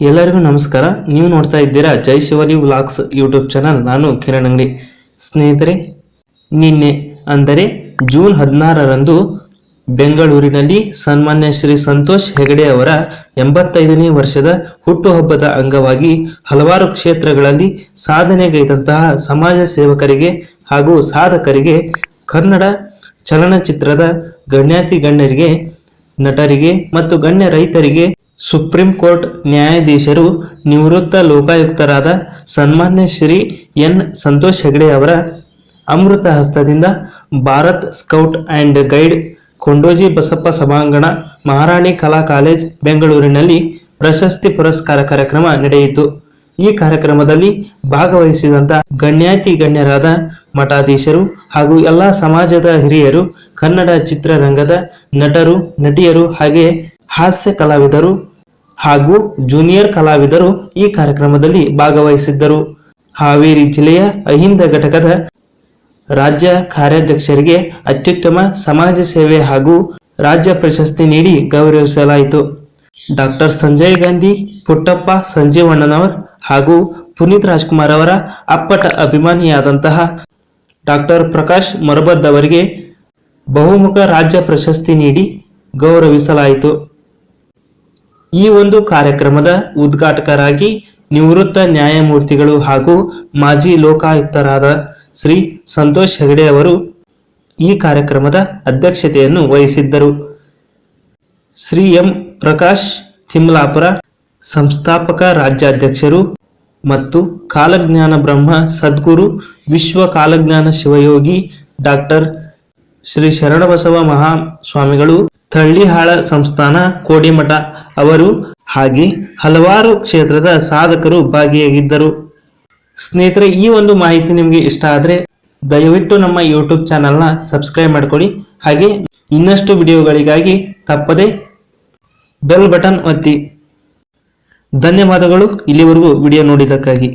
ಎಲ್ಲರಿಗೂ ನಮಸ್ಕಾರ. ನೀವು ನೋಡ್ತಾ ಇದ್ದೀರಾ Jai Shivali vlogs YouTube channel. ನಾನು ಕಿರಣ್ ಅಂಗಡಿ. ಸ್ನೇಹಿತರೆ, ನಿನ್ನೆ ಅಂದರೆ ಜೂನ್ ಹದಿನಾರರಂದು ಬೆಂಗಳೂರಿನಲ್ಲಿ ಸನ್ಮಾನ್ಯ ಶ್ರೀ ಸಂತೋಷ್ ಹೆಗಡೆ ಅವರ ಎಂಬತ್ತೈದನೇ ವರ್ಷದ ಹುಟ್ಟುಹಬ್ಬದ ಅಂಗವಾಗಿ ಹಲವಾರು ಕ್ಷೇತ್ರಗಳಲ್ಲಿ ಸಾಧನೆಗೈದಂತಹ ಸಮಾಜ ಸೇವಕರಿಗೆ ಹಾಗೂ ಸಾಧಕರಿಗೆ ಕನ್ನಡ ಚಲನಚಿತ್ರದ ಗಣ್ಯಾತಿ ಗಣ್ಯರಿಗೆ, ನಟರಿಗೆ ಮತ್ತು ಗಣ್ಯ ರೈತರಿಗೆ ಸುಪ್ರೀಂ ಕೋರ್ಟ್ ನ್ಯಾಯಾಧೀಶರು ನಿವೃತ್ತ ಲೋಕಾಯುಕ್ತರಾದ ಸನ್ಮಾನ್ಯ ಶ್ರೀ ಎನ್ ಸಂತೋಷ್ ಹೆಗಡೆ ಅವರ ಅಮೃತ ಹಸ್ತದಿಂದ Bharat scout and guide Kondoji Basappa ಸಭಾಂಗಣ ಮಹಾರಾಣಿ ಕಲಾ ಕಾಲೇಜ್ ಬೆಂಗಳೂರಿನಲ್ಲಿ ಪ್ರಶಸ್ತಿ ಪುರಸ್ಕಾರ ಕಾರ್ಯಕ್ರಮ ನಡೆಯಿತು. ಈ ಕಾರ್ಯಕ್ರಮದಲ್ಲಿ ಭಾಗವಹಿಸಿದಂಥ ಗಣ್ಯಾತಿ ಗಣ್ಯರಾದ ಮಠಾಧೀಶರು ಹಾಗೂ ಎಲ್ಲ ಸಮಾಜದ ಹಿರಿಯರು ಕನ್ನಡ ಚಿತ್ರರಂಗದ ನಟರು, ನಟಿಯರು ಹಾಗೆ ಹಾಸ್ಯ ಕಲಾವಿದರು ಹಾಗೂ ಜೂನಿಯರ್ ಕಲಾವಿದರು ಈ ಕಾರ್ಯಕ್ರಮದಲ್ಲಿ ಭಾಗವಹಿಸಿದ್ದರು. ಹಾವೇರಿ ಜಿಲ್ಲೆಯ ಅಹಿಂದ ಘಟಕದ ರಾಜ್ಯ ಕಾರ್ಯಾಧ್ಯಕ್ಷರಿಗೆ ಅತ್ಯುತ್ತಮ ಸಮಾಜ ಸೇವೆ ಹಾಗೂ ರಾಜ್ಯ ಪ್ರಶಸ್ತಿ ನೀಡಿ ಗೌರವಿಸಲಾಯಿತು. ಡಾಕ್ಟರ್ ಸಂಜಯ್ ಗಾಂಧಿ, ಪುಟ್ಟಪ್ಪ ಸಂಜೀವಣ್ಣನವರ್ ಹಾಗೂ ಪುನೀತ್ ರಾಜ್ಕುಮಾರ್ ಅವರ ಅಪ್ಪಟ ಅಭಿಮಾನಿಯಾದಂತಹ ಡಾಕ್ಟರ್ ಪ್ರಕಾಶ್ ಮೊರಬದ್ ಅವರಿಗೆ ಬಹುಮುಖ ರಾಜ್ಯ ಪ್ರಶಸ್ತಿ ನೀಡಿ ಗೌರವಿಸಲಾಯಿತು. ಈ ಒಂದು ಕಾರ್ಯಕ್ರಮದ ಉದ್ಘಾಟಕರಾಗಿ ನಿವೃತ್ತ ನ್ಯಾಯಮೂರ್ತಿಗಳು ಹಾಗೂ ಮಾಜಿ ಲೋಕಾಯುಕ್ತರಾದ ಶ್ರೀ ಸಂತೋಷ್ ಹೆಗಡೆ ಅವರು ಈ ಕಾರ್ಯಕ್ರಮದ ಅಧ್ಯಕ್ಷತೆಯನ್ನು ವಹಿಸಿದ್ದರು. ಶ್ರೀ ಎಂ. ಪ್ರಕಾಶ್ ತಿಮ್ಲಾಪುರ ಸಂಸ್ಥಾಪಕ ರಾಜ್ಯಾಧ್ಯಕ್ಷರು ಮತ್ತು ಕಾಲಜ್ಞಾನ ಬ್ರಹ್ಮ ಸದ್ಗುರು ವಿಶ್ವ ಕಾಲಜ್ಞಾನ ಶಿವಯೋಗಿ ಡಾಕ್ಟರ್ ಶ್ರೀ ಶರಣಬಸವ ಮಹಾಸ್ವಾಮಿಗಳು ತಳ್ಳಿಹಾಳ ಸಂಸ್ಥಾನ ಕೋಡಿಮಠ ಅವರು ಹಾಗೆ ಹಲವಾರು ಕ್ಷೇತ್ರದ ಸಾಧಕರು ಭಾಗಿಯಾಗಿದ್ದರು. ಸ್ನೇಹಿತರೆ, ಈ ಒಂದು ಮಾಹಿತಿ ನಿಮಗೆ ಇಷ್ಟ ಆದರೆ ದಯವಿಟ್ಟು ನಮ್ಮ ಯೂಟ್ಯೂಬ್ ಚಾನಲ್ನ ಸಬ್ಸ್ಕ್ರೈಬ್ ಮಾಡ್ಕೊಳ್ಳಿ ಹಾಗೆ ಇನ್ನಷ್ಟು ವಿಡಿಯೋಗಳಿಗಾಗಿ ತಪ್ಪದೆ ಬೆಲ್ ಬಟನ್ ಒತ್ತಿ. ಧನ್ಯವಾದಗಳು. ಇಲ್ಲಿವರೆಗೂ ವಿಡಿಯೋ ನೋಡಿದ್ದಕ್ಕಾಗಿ.